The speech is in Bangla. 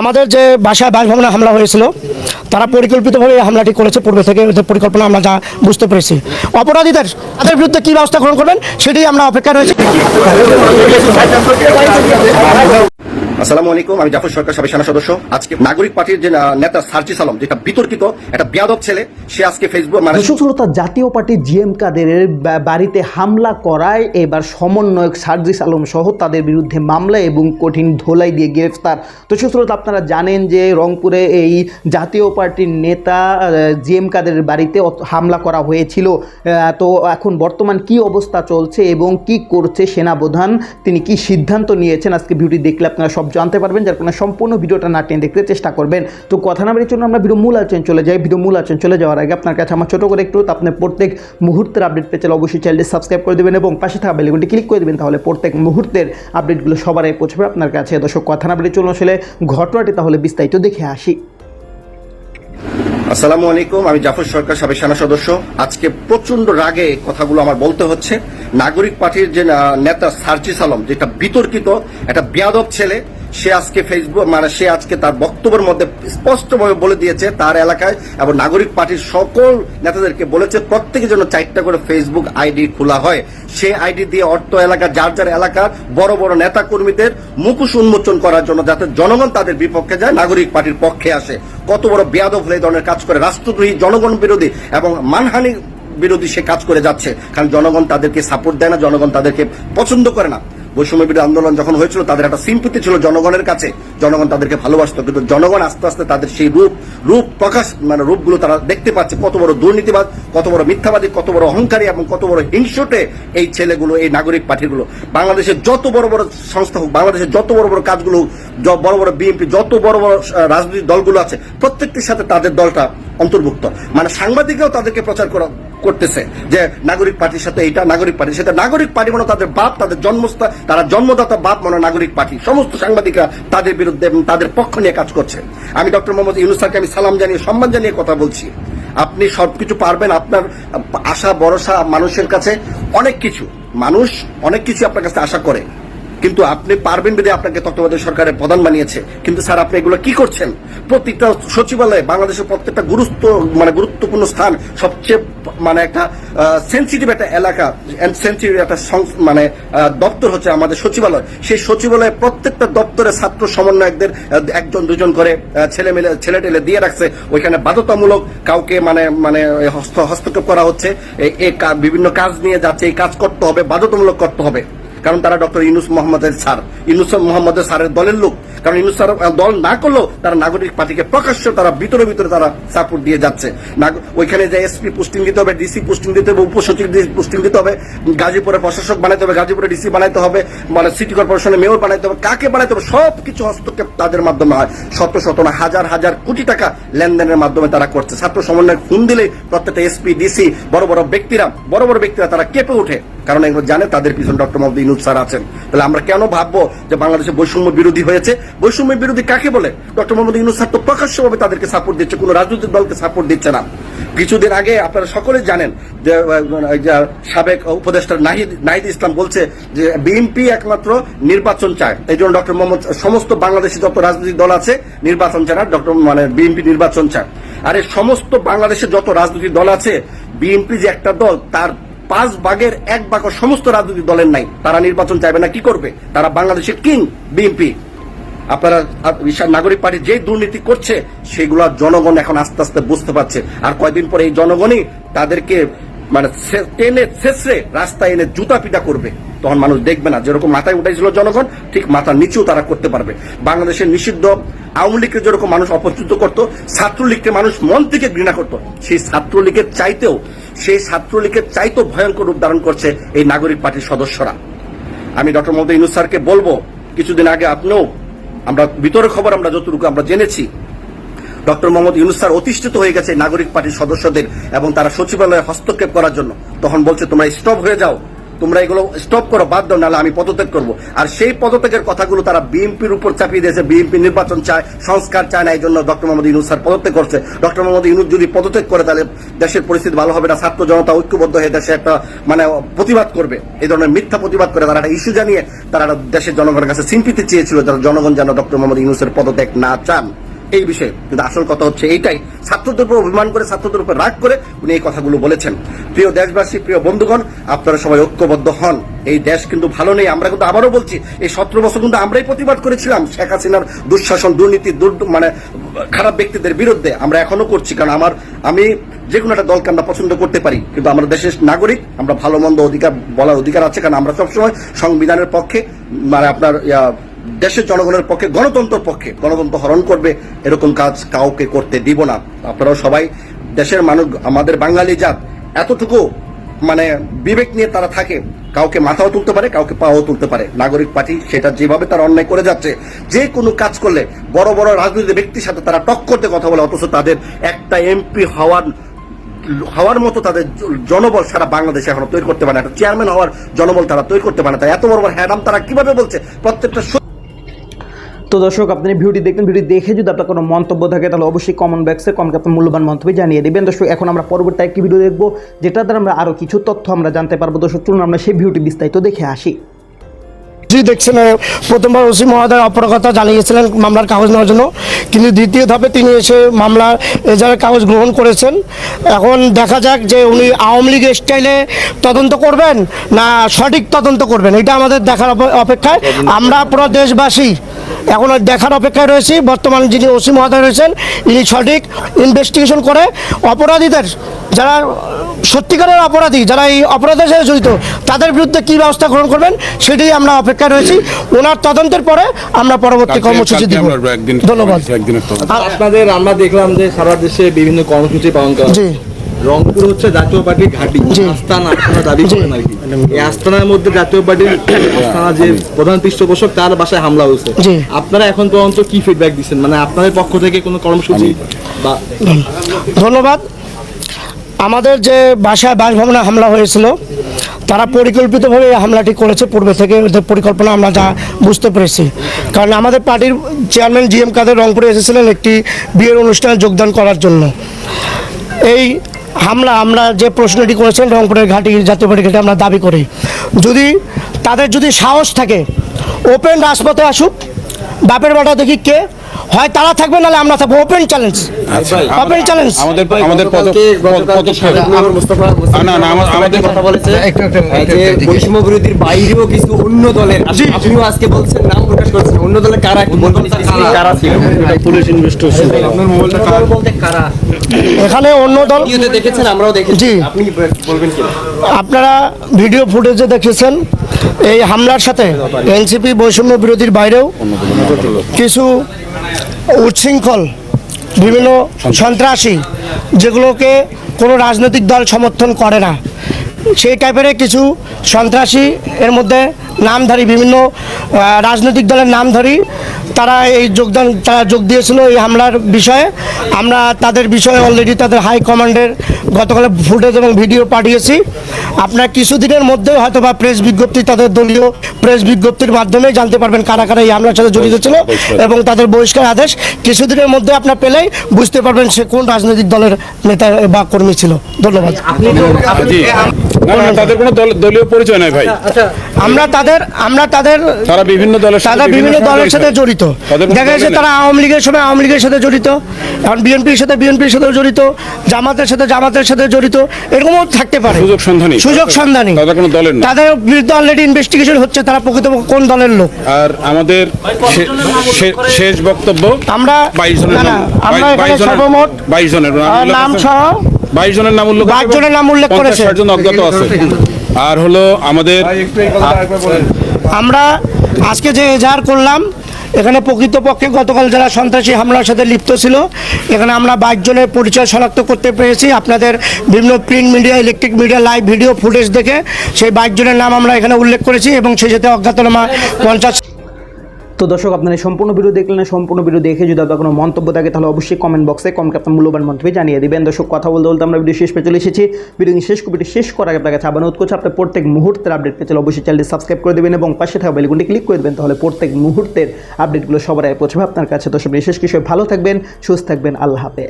আমাদের যে বাসায় বাসভবনে হামলা হয়েছিল, তারা পরিকল্পিতভাবে এই হামলাটি করেছে। পূর্বে থেকে পরিকল্পনা আমরা যা বুঝতে পেরেছি। অপরাধীদের তাদের বিরুদ্ধে কী ব্যবস্থা গ্রহণ করবেন, সেটাই আমরা অপেক্ষা রয়েছি। আসসালামু আলাইকুম, আমি জাফর সরকার সাবেক সেনা সদস্য। আজকে নাগরিক পার্টির যে নেতা সার্জিস আলম যেটা বিতর্কিত, একটা বেয়াদব ছেলে, সে আজকে ফেসবুক মানে শ্রোতা জাতীয় পার্টি জিএম কাদেরের বাড়িতে হামলা করায় এবার সমন্বয়ক সার্জিস আলম সহ তাদের বিরুদ্ধে মামলা এবং কঠিন ধোলাই দিয়ে গ্রেফতার। তো শ্রোতা আপনারা জানেন যে রংপুরে এই জাতীয় পার্টির নেতা জিএম কাদেরের বাড়িতে হামলা করা হয়েছিল। তো এখন বর্তমান কি অবস্থা চলছে এবং কি করছে সেনাপ্রধান, তিনি কি সিদ্ধান্ত নিয়েছেন? আজকে ভিডিওটি দেখলে আপনারা সব জানতে পারবেন যার কারণে সম্পূর্ণ ভিডিওটা না টেনে দেখতে চেষ্টা করবেন। তো কথা না চলুন, আমরা ভিডিও মূল আলোচনা চলে যাই। ভিডিও মূল আলোচনা চলে যাওয়ার আগে আপনার কাছে আমার ছোট করে একটু আপনি প্রত্যেক মুহূর্তের আপডেট পেতে চাইলে অবশ্যই চ্যানেলটি সাবস্ক্রাইব করে দেবেন এবং পাশে থাকা বেলগুনটি ক্লিক করে দেবেন তাহলে প্রত্যেক মুহূর্তের আপডেটগুলো সবার আগে পৌঁছবে আপনার কাছে। দর্শক, কথা না বেরিয়ে চলুন আসলে ঘটনাটি তাহলে বিস্তারিত দেখে আসি। আসসালামু আলাইকুম, আমি জাফর সরকার, সাবেক সেনা সদস্য। আজকে প্রচণ্ড রাগে কথাগুলো আমার বলতে হচ্ছে। নাগরিক পার্টির যে নেতা সার্জিস আলম, যেটা বিতর্কিত, একটা বেয়াদব ছেলে সে আজকে ফেসবুক মানে সে আজকে তার বক্তব্যের মধ্যে স্পষ্টভাবে বলে দিয়েছে তার এলাকায় এবং নাগরিক পার্টির সকল নেতাদেরকে বলেছে প্রত্যেকে যেন চারটা করে ফেসবুক আইডি খোলা হয়। সে আইডি দিয়ে অর্থ এলাকা, যার যার এলাকার বড় বড় নেতা কর্মীদের মুখোশ উন্মোচন করার জন্য যাতে জনগণ তাদের বিপক্ষে যায়, নাগরিক পার্টির পক্ষে আসে। কত বড় বেয়াদব হলে ধরনের কাজ করে। রাষ্ট্রদ্রোহী, জনগণ বিরোধী এবং মানহানি বিরোধী সে কাজ করে যাচ্ছে। কারণ জনগণ তাদেরকে সাপোর্ট দেয় না, জনগণ তাদেরকে পছন্দ করে না। বৈষম্য বিরোধী আন্দোলন যখন হয়েছিল, তাদের একটা সিম্পতি ছিল জনগণের কাছে। জনগণ তাদেরকে ভালোবাসত, কিন্তু জনগণ আস্তে আস্তে তাদের সেই রূপ রূপ প্রকাশ মানে রূপগুলো তারা দেখতে পাচ্ছে। কত বড় দুর্নীতিবাদ কত বড় মিথ্যাবাদী, কত বড় অহংকারী এবং কত বড় হিংসটে এই ছেলেগুলো, এই নাগরিক পার্টিগুলো বাংলাদেশের যত বড় বড় সংস্থা হোক, বাংলাদেশের যত বড় বড় কাজগুলো বড় বড় বিএনপি, যত বড় বড় রাজনৈতিক দলগুলো আছে, প্রত্যেকটির সাথে তাদের দলটা অন্তর্ভুক্ত। মানে সাংবাদিকরাও তাদেরকে প্রচার করা করতেছে যে নাগরিক পার্টির সাথে এটা নাগরিক পার্টির সাথে, নাগরিক পার্টি মানে তাদের বাপ, তাদের জন্মস্থা, তারা জন্মদাতা বাপ মানে নাগরিক পার্টি। সমস্ত সাংবাদিকরা তাদের বিরুদ্ধে এবং তাদের পক্ষ নিয়ে কাজ করছে। আমি ডক্টর মোহাম্মদ ইউনুস আমি সালাম জানিয়ে, সম্মান জানিয়ে কথা বলছি। আপনি সবকিছু পারবেন, আপনার আশা, ভরসা মানুষের কাছে অনেক কিছু। মানুষ অনেক কিছু আপনার কাছে আশা করে। কিন্তু আপনি পারবেন বেদে আপনাকে তত্ত্বাবধায়ক সরকারের প্রধান বানিয়েছে। কিন্তু স্যার, আপনি এগুলো কি করছেন? প্রত্যেকটা সচিবালয়ে বাংলাদেশের প্রত্যেকটা গুরুত্ব মানে গুরুত্বপূর্ণ স্থান, সবচেয়ে মানে একটা সেন্সিটিভ একটা এলাকা সেন্সিটিভ একটা মানে দপ্তর হচ্ছে আমাদের সচিবালয়। সেই সচিবালয়ে প্রত্যেকটা দপ্তরে ছাত্র সমন্বয়কদের একজন দুজন করে ছেলে মেলে ছেলে টেলে দিয়ে রাখছে। ওইখানে বাধ্যতামূলক কাউকে মানে মানে হস্ত, হস্তক্ষেপ করা হচ্ছে। বিভিন্ন কাজ নিয়ে যাচ্ছে, এই কাজ করতে হবে, বাধ্যতামূলক করতে হবে। কারণ তারা ডক্টর ইনুস মোহাম্মদের স্যার। ইনুস মোহাম্মদের স্যারের দলের লোক। কারণ ইনুস স্যার দল না করলেও তারা নাগরিক পার্টিকে প্রকাশ্য তারা ভিতরে ভিতরে তারা সাপোর্ট দিয়ে যাচ্ছে। ওইখানে যে এসপি পোস্টিং দিতে হবে, ডিসি পোস্টিং দিতে হবে, উপসচিব পোস্টিং দিতে হবে গাজীপুরে প্রশাসক বানাইতে হবে গাজীপুরে ডিসি বানাইতে হবে মানে সিটি কর্পোরেশনের মেয়র বানাইতে হবে, কাকে বানাইতে হবে সব কিছু হস্তক্ষেপ তাদের মাধ্যমে হয়। শত শত না, হাজার হাজার কোটি টাকা লেনদেনের মাধ্যমে তারা করছে। ছাত্র সমন্বয় ফোন দিলে প্রত্যেকটা এসপি, ডিসি, বড় বড় ব্যক্তিরা, বড় বড় ব্যক্তিরা তারা কেঁপে ওঠে। কারণ এগুলো জানে, তাদের পিছনে ডক্টর মোহাম্মদ ইনুস স্যার আছেন। তাহলে আমরা কেন ভাববো যে বাংলাদেশে বৈষম্য বিরোধী হয়েছে? বৈষম্য বিরোধী কাকে বলে? ডক্টর মোহাম্মদ ইনুস স্যার তো প্রকাশ্যভাবে তাদেরকে সাপোর্ট দিচ্ছে, কোনো রাজনৈতিক দলকে সাপোর্ট দিচ্ছে না। কিছুদিন আগে আপনারা সকলে জানেন যে সাবেক উপদেষ্টা নাহিদ নাহিদ ইসলাম বলছে যে বিএনপি একমাত্র নির্বাচন চায়। এই জন্য ডক্টর মোহাম্মদ, সমস্ত বাংলাদেশে যত রাজনৈতিক দল আছে, নির্বাচন চায় না, ডক্টর মানে বিএনপি নির্বাচন চায়। আর এই সমস্ত বাংলাদেশে যত রাজনৈতিক দল আছে বিএনপি যে একটা দল, তার পাঁচ ভাগের এক ভাগ সমস্ত রাজনৈতিক দলের নাই। তারা নির্বাচন চাইবে না, কি করবে? তারা বাংলাদেশের কিং বিএনপি আপনারা বিশাল নাগরিক পার্টি যে দুর্নীতি করছে, সেগুলো জনগণ এখন আস্তে আস্তে বুঝতে পারছে। আর কয়দিন পরে এই জনগণই তাদেরকে মানে টেনে শেষে রাস্তায় এনে জুতা পিটা করবে। তখন মানুষ দেখবে না, যেরকম মাথায় উঠেছিল জনগণ, ঠিক মাথা নিচেও তারা করতে পারবে। বাংলাদেশের নিষিদ্ধ আওয়ামী লীগকে যেরকম মানুষ অপছন্দ করত, ছাত্রলীগকে মানুষ মন থেকে ঘৃণা করত, সেই ছাত্রলীগের চাইতেও, সেই ছাত্রলীগের চাইতেও ভয়ঙ্কর রূপ ধারণ করছে এই নাগরিক পার্টির সদস্যরা। আমি ডক্টর মোহাম্মদ ইনুস স্যারকে বলব, কিছুদিন আগে আপনিও আমরা ভিতরের খবর আমরা যতটুকু আমরা জেনেছি, ডক্টর মোহাম্মদ ইউনুস স্যার অতিষ্ঠিত হয়ে গেছে নাগরিক পার্টির সদস্যদের এবং তারা সচিবালয়ে হস্তক্ষেপ করার জন্য। তখন বলছে, তোমরা স্টপ হয়ে যাও। তোমরা এগুলো স্টপ করো, বাদ দাও, নাহলে আমি পদত্যাগ করব। আর সেই পদত্যাগের কথাগুলো তারা বিএনপির উপর চাপিয়ে দিয়েছে, বিএনপি নির্বাচন চায়, সংস্কার চায় না এই জন্য ডক্টর মোহাম্মদ ইউনুস স্যার পদত্যাগ করছে। ডক্টর মোহাম্মদ ইউনুস যদি পদত্যাগ করে, তাহলে দেশের পরিস্থিতি ভালো হবে না, ছাত্র জনতা ঐক্যবদ্ধ হয়ে দেশে একটা মানে প্রতিবাদ করবে। এই ধরনের মিথ্যা প্রতিবাদ করে তারা একটা ইস্যু জানিয়ে তারা দেশের জনগণের কাছে সিম্পিতে চেয়েছিল, যারা জনগণ যেন ডক্টর মোহাম্মদ ইউনুসের পদত্যাগ না চান। এই বিষয়ে। কিন্তু আসল কথা হচ্ছে এইটাই। ছাত্রদের উপর অভিমান করে, ছাত্রদের উপর রাগ করে উনি এই কথাগুলো বলেছেন। প্রিয় দেশবাসী, প্রিয় বন্ধুগণ, আপনারা সবাই ঐক্যবদ্ধ হন। এই দেশ কিন্তু ভালো নেই। আমরা কিন্তু আবারও বলছি, এই সতেরো বছর কিন্তু আমরাই প্রতিবাদ করেছিলাম শেখ হাসিনার দুঃশাসন, দুর্নীতি, দুর- মানে খারাপ ব্যক্তিদের বিরুদ্ধে। আমরা এখনও করছি, কারণ আমার, আমি যে কোনো একটা দলকে আমরা পছন্দ করতে পারি। কিন্তু আমরা দেশের নাগরিক, আমরা ভালো, মন্দ অধিকার, বলার অধিকার আছে, কারণ আমরা সবসময় সংবিধানের পক্ষে মানে আপনার দেশের জনগণের পক্ষে, গণতন্ত্রের পক্ষে গণতন্ত্র হরণ করবে, এরকম কাজ কাউকে করতে দিব না। আপনারাও সবাই দেশের মানুষ, আমাদের বাঙালি জাত, এতটুকু মানে বিবেক নিয়ে তারা থাকে, কাউকে মাথাও তুলতে পারে, কাউকে পাও তুলতে পারে। নাগরিক পার্টি সেটা যেভাবে তারা অন্যায় করে যাচ্ছে, যে কোনো কাজ করলে বড় বড় রাজনৈতিক ব্যক্তির সাথে তারা টক করতে কথা বলে, অথচ তাদের একটা এমপি হওয়ার হওয়ার মতো তাদের জনবল সারা বাংলাদেশে এখনও তৈরি করতে পারে না। একটা চেয়ারম্যান হওয়ার জনবল তারা তৈরি করতে পারে না। এত বড় বড় হ্যাডাম তারা কীভাবে বলছে? প্রত্যেকটা তো দর্শক আপনি ভিডিওটি দেখবেন ভিডিও দেখে যদি আপনার কোনো মন্তব্য থাকে তাহলে অবশ্যই কমেন্ট বক্সে কমকে আপনার মূল্যবান মন্তব্য জানিয়ে দেবেন। দর্শক এখন আমরা পরবর্তী একটি ভিডিও দেখব যেটা দ্বারা আমরা আরও কিছু তথ্য আমরা জানতে পারব। দর্শক চলুন আমরা সেই ভিডিওটি বিস্তারিত দেখে আসি। জি দেখছেন প্রথমবার ওসি মহোদয় অপরকতা জানিয়েছিলেন মামলার কাগজ নেওয়ার জন্য। কিন্তু দ্বিতীয় ধাপে তিনি এসে মামলার এজাহারের কাগজ গ্রহণ করেছেন এখন দেখা যাক যে উনি আওয়ামী লীগ স্টাইলে তদন্ত করবেন না সঠিক তদন্ত করবেন। এটা আমাদের দেখার অপেক্ষায়। আমরা পুরো দেশবাসী এখন দেখার অপেক্ষায় রয়েছি। বর্তমান যিনি ওসি মহোদয় রয়েছেন ইনি সঠিক ইনভেস্টিগেশন করে অপরাধীদের যারা সত্যিকারের অপরাধী যারা এই অপরাধের সাথে জড়িত তাদের বিরুদ্ধে কী ব্যবস্থা গ্রহণ করবেন সেটাই আমরা অপেক্ষায় রয়েছি। ওনার তদন্তের পরে আমরা পরবর্তী কর্মসূচি দিব। ধন্যবাদ। আপনাদের আমরা দেখলাম যে সারা দেশে বিভিন্ন কর্মসূচি পালন করা। রংপুর হচ্ছে জাতীয় পার্টির ঘাঁটি। আস্থানা আস্থানা দাবি করেন আর কি এই আস্থানার মধ্যে জাতীয় পার্টির আস্থানা যে প্রধান পৃষ্ঠপোষক তার বাসায় হামলা হয়েছে। আপনারা এখন পর্যন্ত কি ফিডব্যাক দিচ্ছেন? মানে আপনাদের পক্ষ থেকে কোনো কর্মসূচি বা ধন্যবাদ। আমাদের যে বাসায় বাসভবনে হামলা হয়েছিল তারা পরিকল্পিতভাবে এই হামলাটি করেছে। পূর্বে থেকে ওদের পরিকল্পনা আমরা যা বুঝতে পেরেছি। কারণ আমাদের পার্টির চেয়ারম্যান জি এম কাদের রংপুরে এসেছিলেন একটি বিয়ের অনুষ্ঠানে যোগদান করার জন্য। এই হামলা আমরা যে প্রশ্নটি করেছেন রংপুরের ঘাটি জাতীয় পার্টি আমরা দাবি করি। যদি তাদের যদি সাহস থাকে ওপেন রাজপথে আসুক, বাপের বাটা দেখি কে হয় তারা থাকবে নাহলে আমরা থাকব। ওপেন চ্যালেঞ্জ আচ্ছা, ওপেন চ্যালেঞ্জ আমাদের আমাদের পদ পদক্ষেপ না, না, আমাদের- কথা বলেছে যে বৈষম্য বিরোধীর বাইরেও কিছু অন্য দলের আপনিও আজকে বলছেন নাম প্রকাশ করছেন। অন্য দলের কারা কারা? ছিল? পুলিশ ইনভেস্টর বলতে কারা? এখানে অন্য দল দেখেছেন আমরাও দেখেছি। জি। আপনি বলবেন কি? আপনারা ভিডিও ফুটেজে দেখেছেন এই হামলার সাথে এনসিপি বৈষম্য বিরোধীর বাইরেও কিছু উচ্ছৃঙ্খল, বিভিন্ন সন্ত্রাসী যেগুলোকে কোনো রাজনৈতিক দল সমর্থন করে না। সেই টাইপের কিছু সন্ত্রাসী এর মধ্যে নামধারী বিভিন্ন রাজনৈতিক দলের নামধারী তারা এই যোগদান তারা যোগ দিয়েছিল এই হামলার বিষয়ে। আমরা তাদের বিষয়ে অলরেডি তাদের হাই কমান্ডের গতকালে ফুটেজ এবং ভিডিও পাঠিয়েছি। আপনার কিছুদিনের মধ্যে হয়তো বা প্রেস বিজ্ঞপ্তি তাদের দলীয় প্রেস বিজ্ঞপ্তির মাধ্যমে জানতে পারবেন কারা কারা এই হামলার সাথে জড়িত ছিল এবং তাদের বহিষ্কার আদেশ। কিছুদিনের মধ্যে আপনার পেলেই বুঝতে পারবেন সে কোন রাজনৈতিক দলের নেতা বা কর্মী ছিল। ধন্যবাদ। তাদের কোনো দলীয় পরিচয় নাই ভাই। আমরা তাদের আমরা তাদের তারা বিভিন্ন দলের সাথে তারা বিভিন্ন দলের সাথে জড়িত। দেখা যাচ্ছে তারা আওয়ামী লীগের সময় আওয়ামী লীগের সাথে জড়িত। এখন বিএনপির সাথে বিএনপির সাথে জড়িত। জামাতের সাথে জামাতের সাথে জড়িত। এরকমও থাকতে পারে। সুযোগ সন্ধানী। সুযোগ সন্ধানী। তাদের কোনো দলের না। তাদের বিরুদ্ধে অলরেডি ইনভেস্টিগেশন হচ্ছে তারা প্রকৃতপক্ষে কোন দলের লোক? আর আমাদের শেষ বক্তব্য আমরা বাইশ জনের আমরা এখানে সর্বমোট বাইশ জনের নাম। সহ বাইশ জনের নাম উল্লেখ বাইশ জনের নাম উল্লেখ করেছে। জন অজ্ঞাত আছে। আর হলো আমাদের আমরা আজকে যে এজাহার করলাম এখানে প্রকৃতপক্ষে গতকাল যারা সন্ত্রাসী হামলার সাথে লিপ্ত ছিল এখানে আমরা বাইশ জনের পরিচয় শনাক্ত করতে পেরেছি। আপনাদের বিভিন্ন print media electric media live video footage দেখে সেই বাইশ জনের নাম আমরা এখানে উল্লেখ করেছি এবং সেই সাথে অজ্ঞাতনামা পঞ্চাশ তো দর্শক, আপনারা সম্পূর্ণ ভিডিও দেখলেন সম্পূর্ণ ভিডিও দেখে যদি আপনার কোনো মন্তব্য থাকে, তাহলে অবশ্যই কমেন্ট বক্সে কমেন্ট আপনার মূল্যবান মন্তব্য জানিয়ে দিবেন। দর্শক, কথা বলতে বলতে আমরা ভিডিও শেষ পেয়ে চলে এসেছি। ভিডিও শেষ ভিডিও শেষ করার আগে আপনার কাছে আবার অনুরোধ করছি, আপনার প্রত্যেক মুহূর্তের আপডেট পেতে চলে অবশ্যই চ্যানেলটি সাবস্ক্রাইব করে দেবেন এবং পাশে থাকা বেলগুনটি ক্লিক করে দেবেন, তাহলে প্রত্যেক মুহূর্তের আপডেটগুলো সবার আগে পৌঁছবে আপনার কাছে। দর্শক বিশেষ কিছু ভালো থাকবেন, সুস্থ থাকবেন, আল্লাহ হাফেজ।